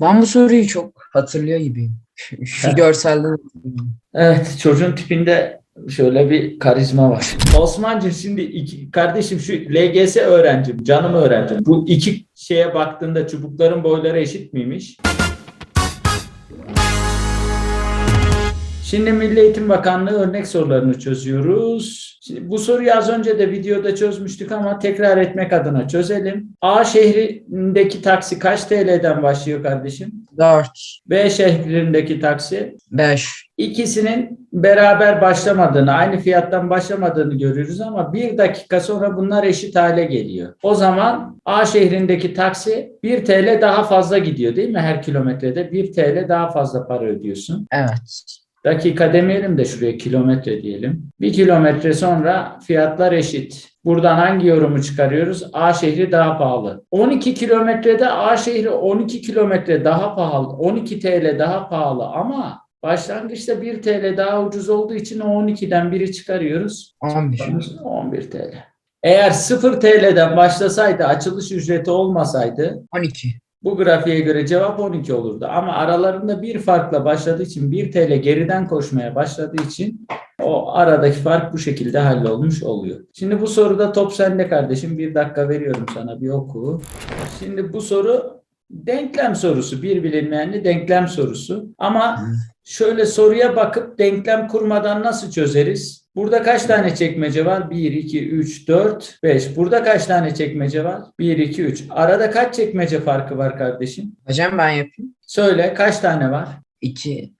Ben bu soruyu çok hatırlıyor gibiyim. Şu, görselden. Evet, çocuğun tipinde şöyle bir karizma var. Osman'cığım şimdi iki, kardeşim şu LGS öğrencim, canım öğrencim. Bu iki şeye baktığında çubukların boyları eşit miymiş? Şimdi Milli Eğitim Bakanlığı örnek sorularını çözüyoruz. Şimdi bu soruyu az önce de videoda çözmüştük ama tekrar etmek adına çözelim. A şehrindeki taksi kaç TL'den başlıyor kardeşim? 4, B şehrindeki taksi 5, İkisinin beraber başlamadığını, aynı fiyattan başlamadığını görüyoruz ama bir dakika sonra bunlar eşit hale geliyor. O zaman A şehrindeki taksi 1 TL daha fazla gidiyor değil mi? Her kilometrede 1 TL daha fazla para ödüyorsun. evet. Dakika demeyelim de şuraya kilometre diyelim. Bir kilometre sonra fiyatlar eşit. Buradan hangi yorumu çıkarıyoruz? A şehri daha pahalı. 12 kilometrede A şehri 12 kilometre daha pahalı. 12 TL daha pahalı ama başlangıçta 1 TL daha ucuz olduğu için o 12'den biri çıkarıyoruz. 11. 11 TL. Eğer 0 TL'den başlasaydı açılış ücreti olmasaydı 12. bu grafiğe göre cevap 12 olurdu. Ama aralarında bir farkla başladığı için 1 TL geriden koşmaya başladığı için o aradaki fark bu şekilde hallolmuş oluyor. Şimdi bu soruda top sende kardeşim. Bir dakika veriyorum sana bir oku. Şimdi bu soru denklem sorusu. Bir bilinmeyenli denklem sorusu. Ama şöyle soruya bakıp denklem kurmadan nasıl çözeriz? Burada kaç tane çekmece var? 1, 2, 3, 4, 5. Burada kaç tane çekmece var? 1, 2, 3. Arada kaç çekmece farkı var kardeşim? Hocam ben yapayım. Söyle kaç tane var? 2,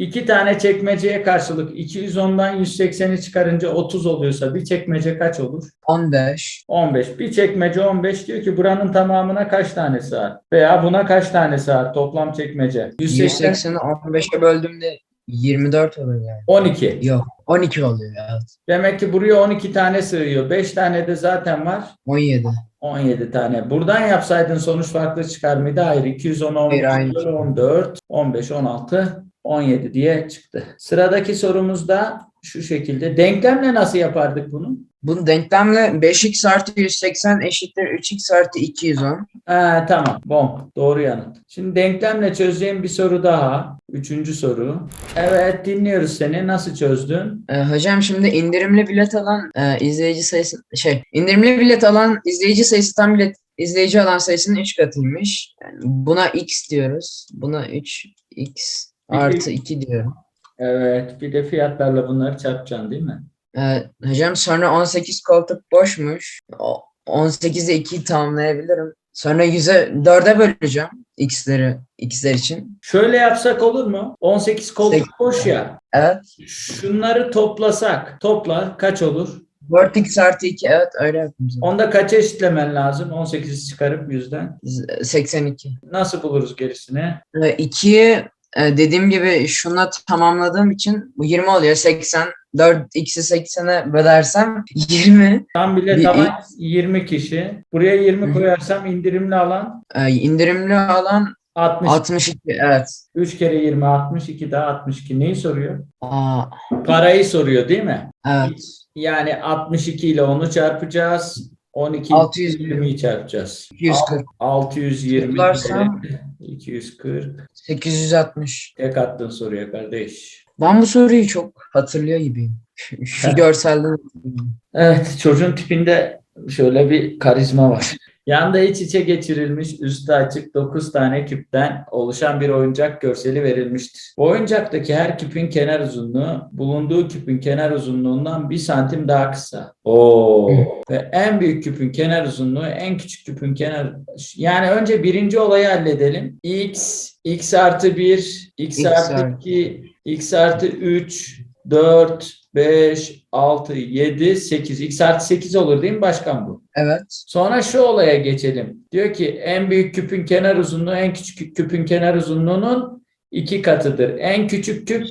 İki tane çekmeceye karşılık 210'dan 180'i çıkarınca 30 oluyorsa bir çekmece kaç olur? 15, 15. Bir çekmece 15 diyor ki buranın tamamına kaç tane sığar? Veya buna kaç tane sığar toplam çekmece? 180, 180'i 15'e böldüğümde 24 oluyor yani. 12. Yok, 12 oluyor evet. Demek ki buraya 12 tane sığıyor. 5 tane de zaten var. 17. 17 tane. Buradan yapsaydın sonuç farklı çıkar mıydı? Hayır. 210, Hayır, aynı. 14, 15, 16, 17 diye çıktı. Sıradaki sorumuz da şu şekilde. Denklemle nasıl yapardık bunu? Bu denklemle 5x artı 180 eşittir 3x artı 210. Ha, tamam. Bom. Doğru yanıt. Şimdi denklemle çözeceğim bir soru daha. Üçüncü soru. Evet dinliyoruz seni. Nasıl çözdün? Ee, hocam şimdi indirimli bilet alan e, izleyici sayısı şey indirimli bilet alan izleyici sayısı tam bilet izleyici alan sayısının 3 katıymış. Yani buna x diyoruz. Buna 3x artı 2 diyorum. Evet. Bir de fiyatlarla bunları çarpacaksın değil mi? Ee, hocam sonra 18 koltuk boşmuş. O- 18'e 2'yi tamamlayabilirim. Sonra 100'e 4'e böleceğim x'leri x'ler için. Şöyle yapsak olur mu? 18 koltuk Sek- boş ya. Evet. Şunları toplasak. Topla kaç olur? 4x artı 2 evet öyle yapayım. zaten. Onda kaça eşitlemen lazım? 18'i çıkarıp 100'den. Z- 82. Nasıl buluruz gerisini? 2'yi e, dediğim gibi şuna tamamladığım için bu 20 oluyor. 80. 4 x'i 80'e bölersem 20. Tam bile tamam 20 kişi. Buraya 20 Hı hı. koyarsam indirimli alan E, indirimli alan 60. 62. Evet. 3 kere 20 62 daha 62. Neyi soruyor? Aa, Parayı soruyor değil mi? evet. Yani 62 ile onu çarpacağız. 12 ile 600 20'yi çarpacağız. 240. 620 Toplarsam- 240. 860. Tek attın soruya kardeş. Ben bu soruyu çok hatırlıyor gibiyim. Şu, şu görselden hatırlıyorum. Evet, çocuğun tipinde şöyle bir karizma var. Yanda iç içe geçirilmiş, üstü açık 9 tane küpten oluşan bir oyuncak görseli verilmiştir. Bu oyuncaktaki her küpün kenar uzunluğu bulunduğu küpün kenar uzunluğundan 1 santim daha kısa. Oo. Ve en büyük küpün kenar uzunluğu en küçük küpün kenar... Yani önce birinci olayı halledelim. X, x artı 1, x, X artı artı 2, x artı 3, 4, 5, 6, 7, 8. X artı 8 olur değil mi başkan bu? Evet. Sonra şu olaya geçelim. Diyor ki en büyük küpün kenar uzunluğu en küçük küpün kenar uzunluğunun iki katıdır. En küçük küp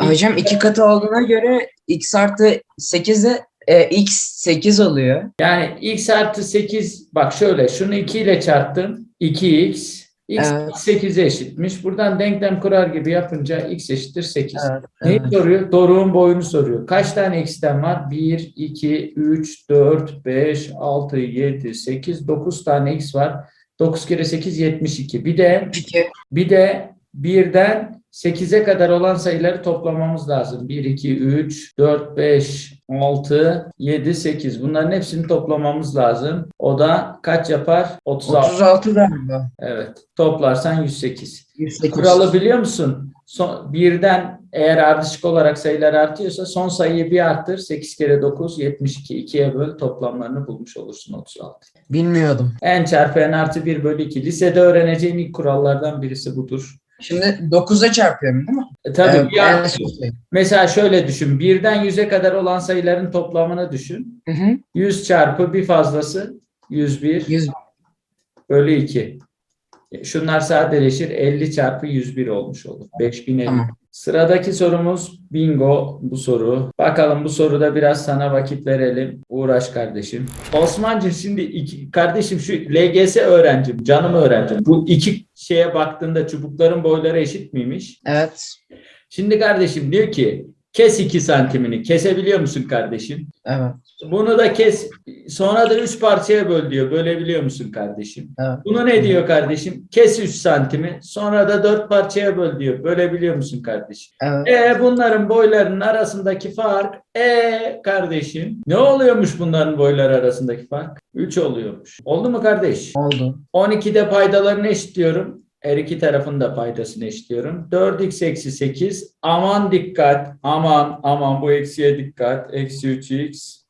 Hocam iki katı olduğuna göre x artı 8'e e, x 8 oluyor. yani x artı 8 bak şöyle şunu 2 ile çarptım. 2x x Evet. 8'e eşitmiş. Buradan denklem kurar gibi yapınca x eşittir 8. Evet. Neyi evet. soruyor? Doruğun boyunu soruyor. Kaç tane x'ten var? 1, 2, 3, 4, 5, 6, 7, 8, 9 tane x var. 9 kere 8 72. Bir de 2. bir de birden 8'e kadar olan sayıları toplamamız lazım. 1, 2, 3, 4, 5, 6, 7, 8. Bunların hepsini toplamamız lazım. O da kaç yapar? 36. 36 galiba. Evet. Toplarsan 108. 108. Kuralı biliyor musun? Son, birden eğer ardışık olarak sayılar artıyorsa son sayıyı bir arttır. 8 kere 9 72. 2'ye böl toplamlarını bulmuş olursun 36. Bilmiyordum. n çarpı n artı 1 bölü 2. Lisede öğreneceğin ilk kurallardan birisi budur. Şimdi 9'a çarpıyorum değil mi? E, tabii son sayı. mesela şöyle düşün. Birden 100'e kadar olan sayıların toplamını düşün. Hı hı. 100 çarpı bir fazlası 101 100. bölü 2. E, Şunlar sadeleşir 50 çarpı 101 olmuş olur. 5050. Tamam. Sıradaki sorumuz bingo bu soru. Bakalım bu soruda biraz sana vakit verelim. Uğraş kardeşim. Osman'cığım şimdi iki, kardeşim şu LGS öğrencim, canım öğrencim. Bu iki şeye baktığında çubukların boyları eşit miymiş? Evet. Şimdi kardeşim diyor ki kes 2 santimini. Kesebiliyor musun kardeşim? Evet. Bunu da kes. Sonra da 3 parçaya böl diyor. Bölebiliyor musun kardeşim? Evet. Bunu ne diyor kardeşim? Kes 3 santimi. Sonra da 4 parçaya böl diyor. Bölebiliyor musun kardeşim? Evet. E bunların boylarının arasındaki fark e kardeşim. Ne oluyormuş bunların boyları arasındaki fark? 3 oluyormuş. Oldu mu kardeş? Oldu. 12'de paydalarını eşitliyorum. Her iki tarafın da paydasını eşitliyorum. 4x eksi 8. Aman dikkat. Aman aman bu eksiye dikkat. Eksi 3x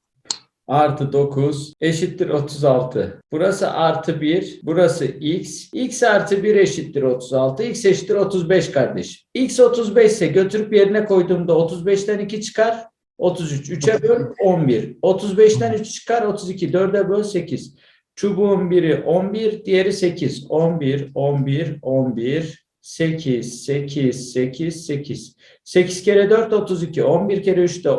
artı 9 eşittir 36. Burası artı 1. Burası x. x artı 1 eşittir 36. x eşittir 35 kardeşim. x 35 ise götürüp yerine koyduğumda 35'ten 2 çıkar. 33. 3'e böl 11. 35'ten 3 çıkar 32. 4'e böl 8. Çubuğun biri 11, diğeri 8. 11, 11, 11, 8, 8, 8, 8. 8 kere 4 32. 11 kere 3 de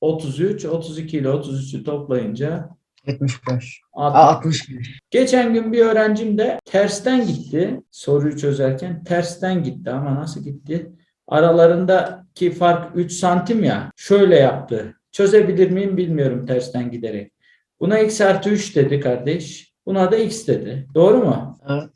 33. 32 ile 33'ü toplayınca 75. 60. Aa, 65. Geçen gün bir öğrencim de tersten gitti. Soruyu çözerken tersten gitti ama nasıl gitti? Aralarındaki fark 3 santim ya. Şöyle yaptı. Çözebilir miyim bilmiyorum tersten giderek. Buna x artı 3 dedi kardeş. Buna da x dedi. Doğru mu? Evet.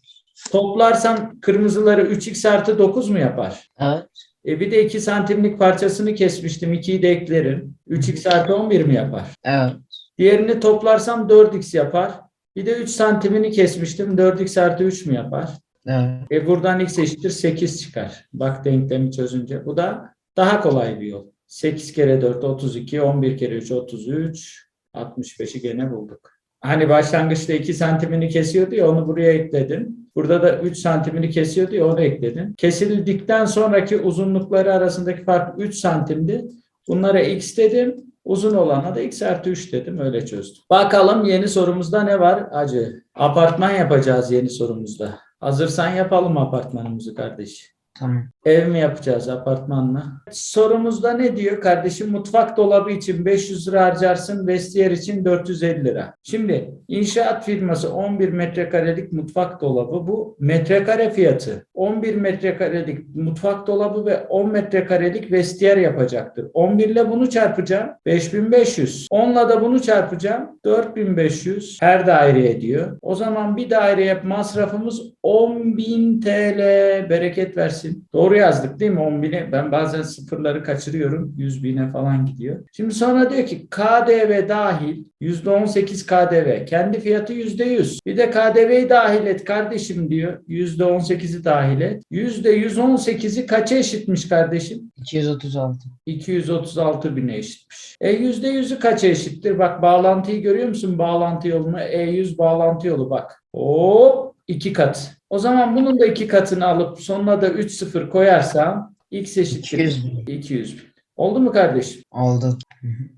Toplarsam kırmızıları 3x artı 9 mu yapar? Evet. E bir de 2 santimlik parçasını kesmiştim. 2'yi de eklerim. 3x artı 11 mi yapar? Evet. Diğerini toplarsam 4x yapar. Bir de 3 santimini kesmiştim. 4x artı 3 mü yapar? Evet. E buradan x eşittir 8 çıkar. Bak denklemi çözünce. Bu da daha kolay bir yol. 8 kere 4 32, 11 kere 3 33, 65'i gene bulduk. Hani başlangıçta 2 santimini kesiyordu ya onu buraya ekledin. Burada da 3 santimini kesiyordu ya onu ekledin. Kesildikten sonraki uzunlukları arasındaki fark 3 santimdi. Bunlara x dedim. Uzun olana da x artı 3 dedim. Öyle çözdüm. Bakalım yeni sorumuzda ne var? Acı. Apartman yapacağız yeni sorumuzda. Hazırsan yapalım apartmanımızı kardeş. Tamam. Ev mi yapacağız apartman mı? Sorumuzda ne diyor kardeşim? Mutfak dolabı için 500 lira harcarsın, vestiyer için 450 lira. Şimdi inşaat firması 11 metrekarelik mutfak dolabı bu metrekare fiyatı. 11 metrekarelik mutfak dolabı ve 10 metrekarelik vestiyer yapacaktır. 11 ile bunu çarpacağım 5500. 10 ile de bunu çarpacağım 4500 her daire ediyor. O zaman bir daireye masrafımız 10.000 TL bereket versin. Doğru yazdık değil mi 10.000'e? Ben bazen sıfırları kaçırıyorum. 100.000'e falan gidiyor. Şimdi sonra diyor ki KDV dahil %18 KDV. Kendi fiyatı %100. Bir de KDV'yi dahil et kardeşim diyor. %18'i dahil et. %118'i kaça eşitmiş kardeşim? 236. 236 bine eşitmiş. E %100'ü kaça eşittir? Bak bağlantıyı görüyor musun? Bağlantı yolunu. E100 bağlantı yolu bak. Hop iki kat. O zaman bunun da iki katını alıp sonuna da 3 sıfır koyarsam x eşittir 200 bin. 200 bin. Oldu mu kardeşim? Oldu.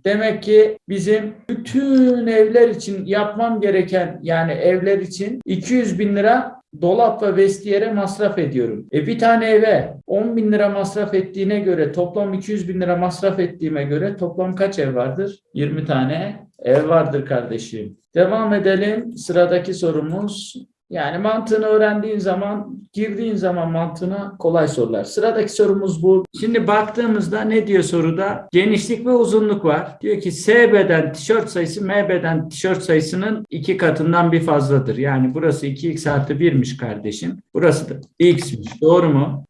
Demek ki bizim bütün evler için yapmam gereken yani evler için 200 bin lira dolap ve vestiyere masraf ediyorum. E bir tane eve 10 bin lira masraf ettiğine göre toplam 200 bin lira masraf ettiğime göre toplam kaç ev vardır? 20 tane ev vardır kardeşim. Devam edelim. Sıradaki sorumuz Yani mantığını öğrendiğin zaman, girdiğin zaman mantığına kolay sorular. Sıradaki sorumuz bu. Şimdi baktığımızda ne diyor soruda? Genişlik ve uzunluk var. Diyor ki S beden tişört sayısı M beden tişört sayısının iki katından bir fazladır. Yani burası 2x artı 1'miş kardeşim. Burası da x'miş. Doğru mu?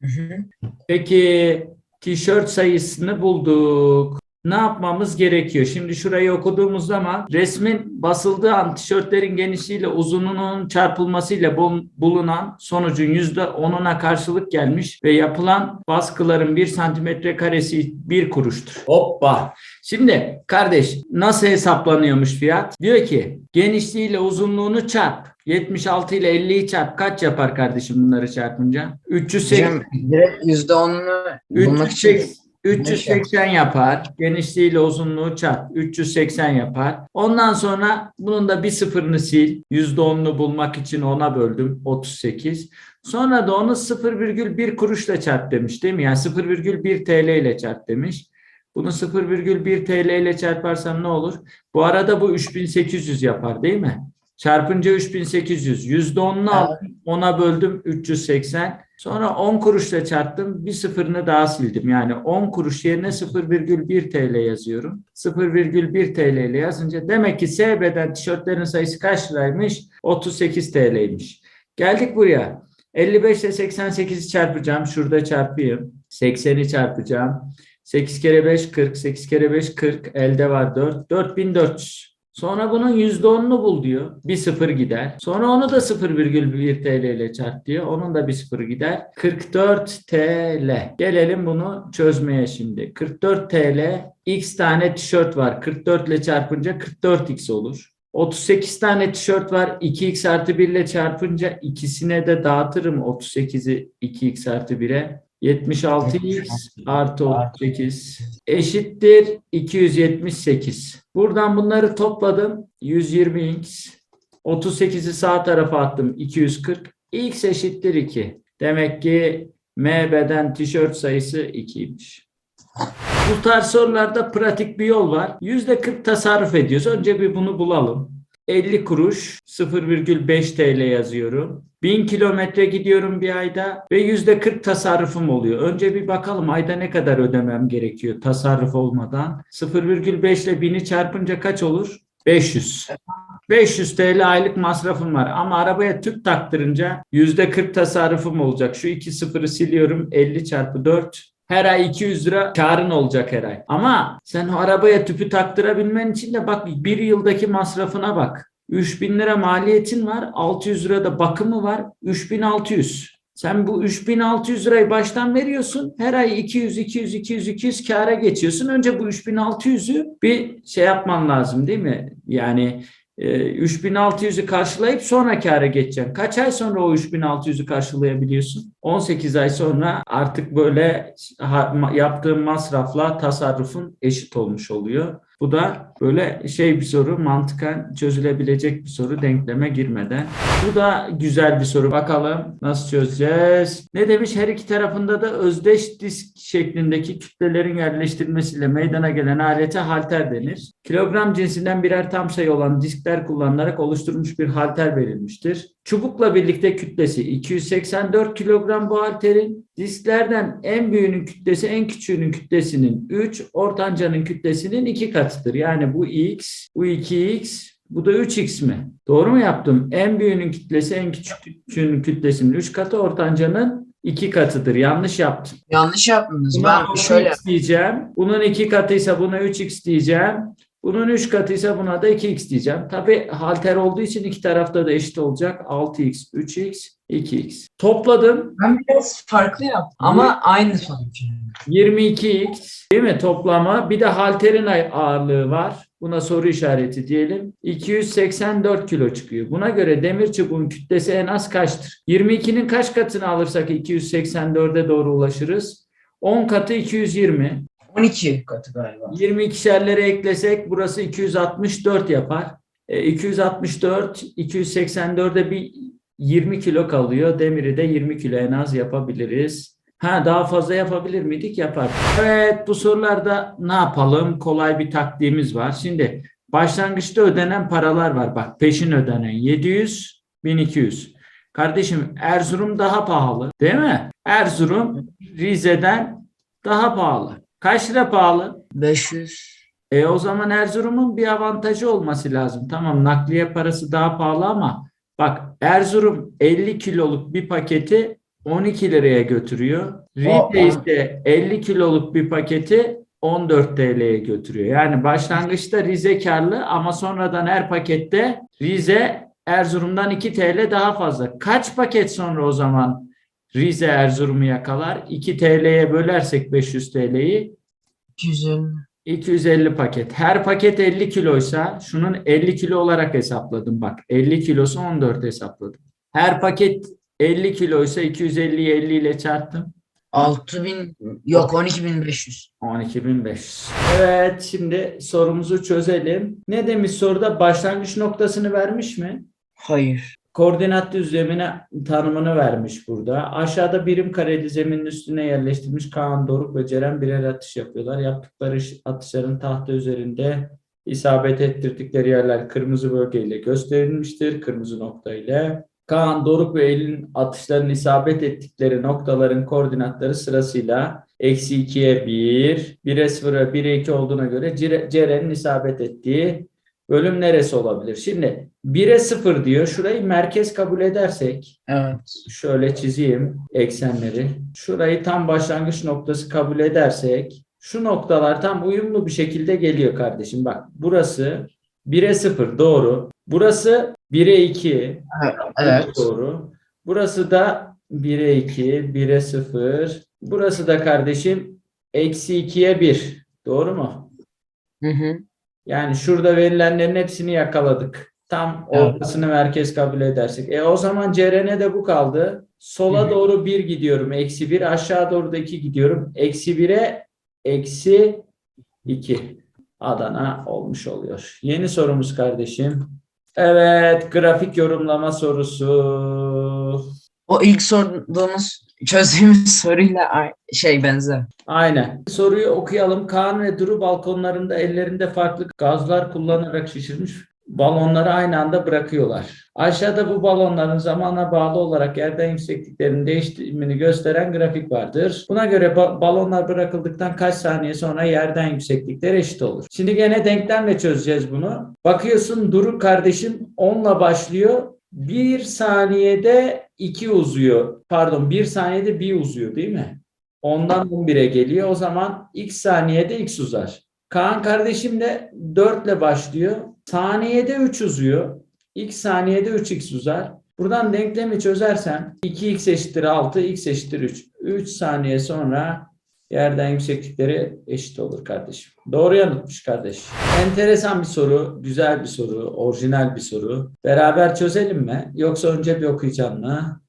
Peki tişört sayısını bulduk. Ne yapmamız gerekiyor? Şimdi şurayı okuduğumuz zaman resmin basıldığı an tişörtlerin genişliğiyle uzunluğunun çarpılmasıyla bul- bulunan sonucun %10'una karşılık gelmiş ve yapılan baskıların 1 santimetre karesi 1 kuruştur. Hoppa! Şimdi kardeş nasıl hesaplanıyormuş fiyat? Diyor ki genişliğiyle uzunluğunu çarp. 76 ile 50'yi çarp. Kaç yapar kardeşim bunları çarpınca? 380. Hocam direkt %10'unu bulmak için 380, 380 yapar. Genişliğiyle uzunluğu çarp. 380 yapar. Ondan sonra bunun da bir sıfırını sil. %10'unu bulmak için ona böldüm. 38. Sonra da onu 0,1 kuruşla çarp demiş değil mi? Yani 0,1 TL ile çarp demiş. Bunu 0,1 TL ile çarparsam ne olur? Bu arada bu 3800 yapar değil mi? Çarpınca 3800. %10'unu aldım. Ona böldüm 380. Sonra 10 kuruşla çarptım. Bir sıfırını daha sildim. Yani 10 kuruş yerine 0,1 TL yazıyorum. 0,1 TL ile yazınca demek ki S beden tişörtlerin sayısı kaç liraymış? 38 TL'ymiş. Geldik buraya. 55 ile 88'i çarpacağım. Şurada çarpayım. 80'i çarpacağım. 8 kere 5 40. 8 kere 5 40. Elde var 4. 4400. Sonra bunun %10'unu bul diyor. Bir sıfır gider. Sonra onu da 0,1 TL ile çarp diyor. Onun da bir sıfır gider. 44 TL. Gelelim bunu çözmeye şimdi. 44 TL x tane tişört var. 44 ile çarpınca 44x olur. 38 tane tişört var. 2x artı 1 ile çarpınca ikisine de dağıtırım 38'i 2x artı 1'e. 76x artı 38 eşittir 278. Buradan bunları topladım. 120x. 38'i sağ tarafa attım. 240. x eşittir 2. Demek ki M beden tişört sayısı 2'ymiş. Bu tarz sorularda pratik bir yol var. %40 tasarruf ediyoruz. Önce bir bunu bulalım. 50 kuruş 0,5 TL yazıyorum. 1000 kilometre gidiyorum bir ayda ve %40 tasarrufum oluyor. Önce bir bakalım ayda ne kadar ödemem gerekiyor tasarruf olmadan. 0,5 ile 1000'i çarpınca kaç olur? 500. 500 TL aylık masrafım var ama arabaya tüp taktırınca %40 tasarrufum olacak. Şu iki sıfırı siliyorum 50 çarpı 4 her ay 200 lira karın olacak her ay. Ama sen o arabaya tüpü taktırabilmen için de bak bir yıldaki masrafına bak. 3000 lira maliyetin var. 600 lira da bakımı var. 3600. Sen bu 3600 lirayı baştan veriyorsun. Her ay 200, 200, 200, 200 kâra geçiyorsun. Önce bu 3600'ü bir şey yapman lazım değil mi? Yani 3600'ü karşılayıp sonra kâra geçeceksin. Kaç ay sonra o 3600'ü karşılayabiliyorsun? 18 ay sonra artık böyle yaptığın masrafla tasarrufun eşit olmuş oluyor. Bu da böyle şey bir soru, mantıken çözülebilecek bir soru denkleme girmeden. Bu da güzel bir soru. Bakalım nasıl çözeceğiz? Ne demiş? Her iki tarafında da özdeş disk şeklindeki kütlelerin yerleştirilmesiyle meydana gelen alete halter denir. Kilogram cinsinden birer tam sayı olan diskler kullanılarak oluşturulmuş bir halter verilmiştir. Çubukla birlikte kütlesi 284 kilogram bu halterin. Disklerden en büyüğünün kütlesi en küçüğünün kütlesinin 3, ortancanın kütlesinin 2 katıdır. Yani bu x, bu 2x, bu da 3x mi? Doğru mu yaptım? En büyüğünün kütlesi en küçüğünün kütlesinin 3 katı, ortancanın 2 katıdır. Yanlış yaptım. yanlış yaptınız. Buna Ben şöyle 6x diyeceğim. Bunun 2 katıysa buna 3x diyeceğim. Bunun 3 katıysa buna da 2x diyeceğim. Tabi halter olduğu için iki tarafta da eşit olacak. 6x, 3x, 2x. Topladım. ben biraz farklı yaptım ama aynı sonuç. 22x değil mi toplama? Bir de halterin ağırlığı var. Buna soru işareti diyelim. 284 kilo çıkıyor. Buna göre demir çubuğun kütlesi en az kaçtır? 22'nin kaç katını alırsak 284'e doğru ulaşırız? 10 katı 220. 12 katı galiba. 22'şerlere eklesek burası 264 yapar. E, 264, 284'e bir 20 kilo kalıyor. Demiri de 20 kilo en az yapabiliriz. Ha daha fazla yapabilir miydik? Yapar. Evet bu sorularda ne yapalım? Kolay bir taktiğimiz var. Şimdi başlangıçta ödenen paralar var. Bak peşin ödenen 700, 1200. Kardeşim Erzurum daha pahalı değil mi? Erzurum Rize'den daha pahalı. Kaç lira pahalı? 500. E o zaman Erzurum'un bir avantajı olması lazım. Tamam nakliye parası daha pahalı ama bak Erzurum 50 kiloluk bir paketi 12 liraya götürüyor. Rize ise 50 kiloluk bir paketi 14 TL'ye götürüyor. Yani başlangıçta Rize karlı ama sonradan her pakette Rize Erzurum'dan 2 TL daha fazla. Kaç paket sonra o zaman Rize Erzurum'u yakalar? 2 TL'ye bölersek 500 TL'yi 250. 250 paket. Her paket 50 kiloysa şunun 50 kilo olarak hesapladım bak. 50 kilosu 14 hesapladım. Her paket 50 kiloysa 250'yi 50 ile çarptım. 6000 yok 12500. 12.500. Evet şimdi sorumuzu çözelim. Ne demiş soruda? Başlangıç noktasını vermiş mi? Hayır. Koordinat düzlemine tanımını vermiş burada. Aşağıda birim kareli zeminin üstüne yerleştirilmiş Kaan, Doruk ve Ceren birer atış yapıyorlar. Yaptıkları atışların tahta üzerinde isabet ettirdikleri yerler kırmızı bölgeyle gösterilmiştir. Kırmızı nokta ile. Kaan, Doruk ve Elin atışların isabet ettikleri noktaların koordinatları sırasıyla eksi 2'ye 1, 1'e 0'a 1'e 2 olduğuna göre Cere- Ceren'in isabet ettiği bölüm neresi olabilir? Şimdi 1'e 0 diyor. Şurayı merkez kabul edersek Evet. şöyle çizeyim eksenleri. Şurayı tam başlangıç noktası kabul edersek şu noktalar tam uyumlu bir şekilde geliyor kardeşim. Bak burası 1'e 0 doğru. Burası 1'e 2 Evet. doğru. Burası da 1'e 2, 1'e 0. Burası da kardeşim eksi 2'ye 1. Doğru mu? Hı hı. Yani şurada verilenlerin hepsini yakaladık. Tam Evet. ortasını merkez kabul edersek. E o zaman Ceren'e de bu kaldı. Sola Hı hı. doğru 1 gidiyorum. Eksi 1. Aşağı doğru da 2 gidiyorum. Eksi 1'e eksi 2. Adana olmuş oluyor. Yeni sorumuz kardeşim. Evet. Grafik yorumlama sorusu. O ilk sorduğumuz çözdüğümüz soruyla şey benzer. Aynen. Soruyu okuyalım. Kaan ve Duru balkonlarında ellerinde farklı gazlar kullanarak şişirmiş balonları aynı anda bırakıyorlar. Aşağıda bu balonların zamana bağlı olarak yerden yüksekliklerinin değişimini gösteren grafik vardır. Buna göre ba- balonlar bırakıldıktan kaç saniye sonra yerden yükseklikleri eşit olur. Şimdi gene denklemle çözeceğiz bunu. Bakıyorsun Duru kardeşim 10'la başlıyor. 1 saniyede 2 uzuyor. Pardon 1 saniyede 1 uzuyor değil mi? 10'dan 11'e geliyor. O zaman x saniyede x uzar. Kaan kardeşim de 4 ile başlıyor. Saniyede 3 uzuyor. X saniyede 3x uzar. Buradan denklemi çözersem 2x eşittir 6, x eşittir 3. 3 saniye sonra yerden yükseklikleri eşit olur kardeşim. Doğru yanıtmış kardeş. Enteresan bir soru, güzel bir soru, orijinal bir soru. Beraber çözelim mi? Yoksa önce bir okuyacağım mı?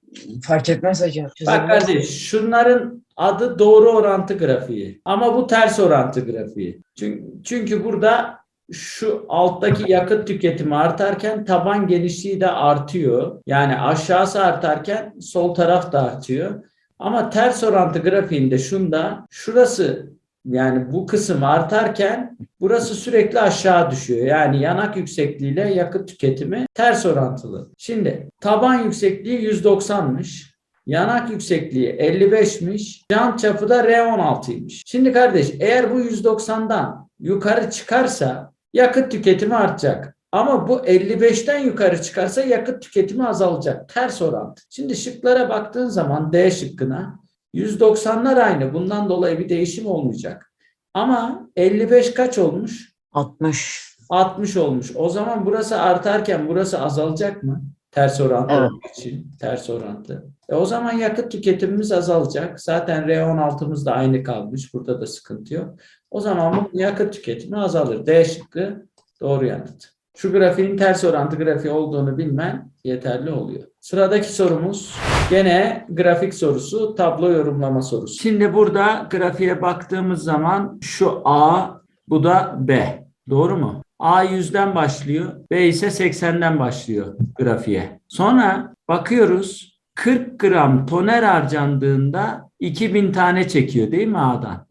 Fark etmez hocam. Bak kardeş şunların adı doğru orantı grafiği. Ama bu ters orantı grafiği. Çünkü, çünkü burada şu alttaki yakıt tüketimi artarken taban genişliği de artıyor. Yani aşağısı artarken sol taraf da artıyor. Ama ters orantı grafiğinde şunda şurası yani bu kısım artarken burası sürekli aşağı düşüyor. Yani yanak yüksekliğiyle yakıt tüketimi ters orantılı. Şimdi taban yüksekliği 190'mış. Yanak yüksekliği 55'miş. Cam çapı da R16'ymış. Şimdi kardeş eğer bu 190'dan yukarı çıkarsa yakıt tüketimi artacak. Ama bu 55'ten yukarı çıkarsa yakıt tüketimi azalacak. Ters orantı. Şimdi şıklara baktığın zaman D şıkkına 190'lar aynı. Bundan dolayı bir değişim olmayacak. Ama 55 kaç olmuş? 60. 60 olmuş. O zaman burası artarken burası azalacak mı? Ters orantı Evet. olduğu için. Ters orantı. E o zaman yakıt tüketimimiz azalacak. Zaten R16'mız da aynı kalmış. Burada da sıkıntı yok. O zaman bu yakıt tüketimi azalır. D şıkkı doğru yanıt. Şu grafiğin ters orantı grafiği olduğunu bilmen yeterli oluyor. Sıradaki sorumuz gene grafik sorusu, tablo yorumlama sorusu. Şimdi burada grafiğe baktığımız zaman şu A, bu da B. Doğru mu? A 100'den başlıyor, B ise 80'den başlıyor grafiğe. Sonra bakıyoruz 40 gram toner harcandığında 2000 tane çekiyor değil mi A'dan?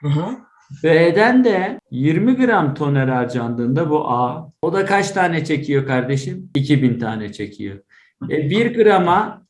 Hı hı. B'den de 20 gram toner harcandığında bu A. O da kaç tane çekiyor kardeşim? 2000 tane çekiyor. E, 1 grama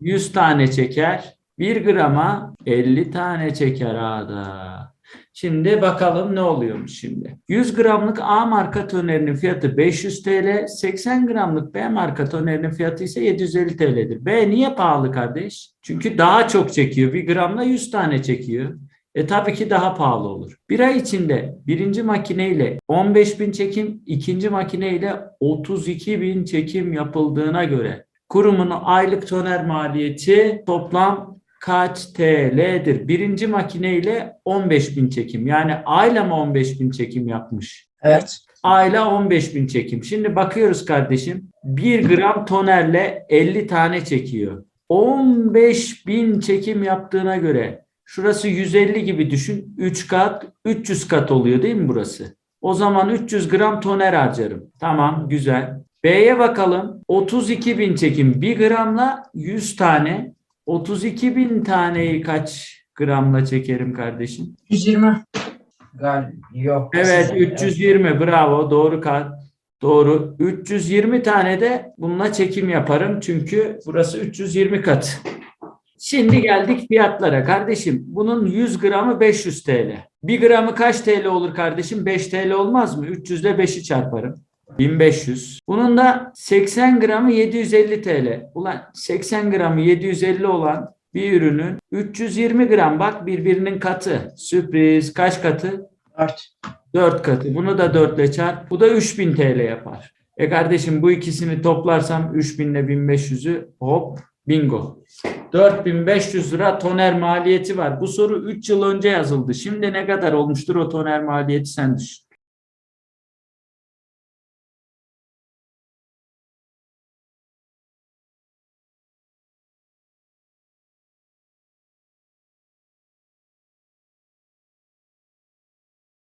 100 tane çeker. 1 grama 50 tane çeker A'da. Şimdi bakalım ne oluyormuş şimdi. 100 gramlık A marka tonerinin fiyatı 500 TL, 80 gramlık B marka tonerinin fiyatı ise 750 TL'dir. B niye pahalı kardeş? Çünkü daha çok çekiyor. 1 gramla 100 tane çekiyor. E tabii ki daha pahalı olur. Bir ay içinde birinci makineyle 15 bin çekim, ikinci makineyle 32 bin çekim yapıldığına göre kurumun aylık toner maliyeti toplam kaç TL'dir? Birinci makineyle 15 bin çekim. Yani ayla mı 15 bin çekim yapmış? Evet. Ayla 15 bin çekim. Şimdi bakıyoruz kardeşim. 1 gram tonerle 50 tane çekiyor. 15 bin çekim yaptığına göre şurası 150 gibi düşün. 3 kat 300 kat oluyor değil mi burası? O zaman 300 gram toner harcarım. Tamam güzel. B'ye bakalım. 32 bin çekim 1 gramla 100 tane. 32 bin taneyi kaç gramla çekerim kardeşim? 120. Gal yok. Evet 320 bravo doğru kat. Doğru. 320 tane de bununla çekim yaparım çünkü burası 320 kat. Şimdi geldik fiyatlara kardeşim. Bunun 100 gramı 500 TL. 1 gramı kaç TL olur kardeşim? 5 TL olmaz mı? 300 ile 5'i çarparım. 1500. Bunun da 80 gramı 750 TL. Ulan 80 gramı 750 olan bir ürünün 320 gram bak birbirinin katı. Sürpriz kaç katı? 4. 4 katı. Bunu da 4 ile çarp. Bu da 3000 TL yapar. E kardeşim bu ikisini toplarsam 3000 ile 1500'ü hop bingo. 4500 lira toner maliyeti var. Bu soru 3 yıl önce yazıldı. Şimdi ne kadar olmuştur o toner maliyeti sen düşün.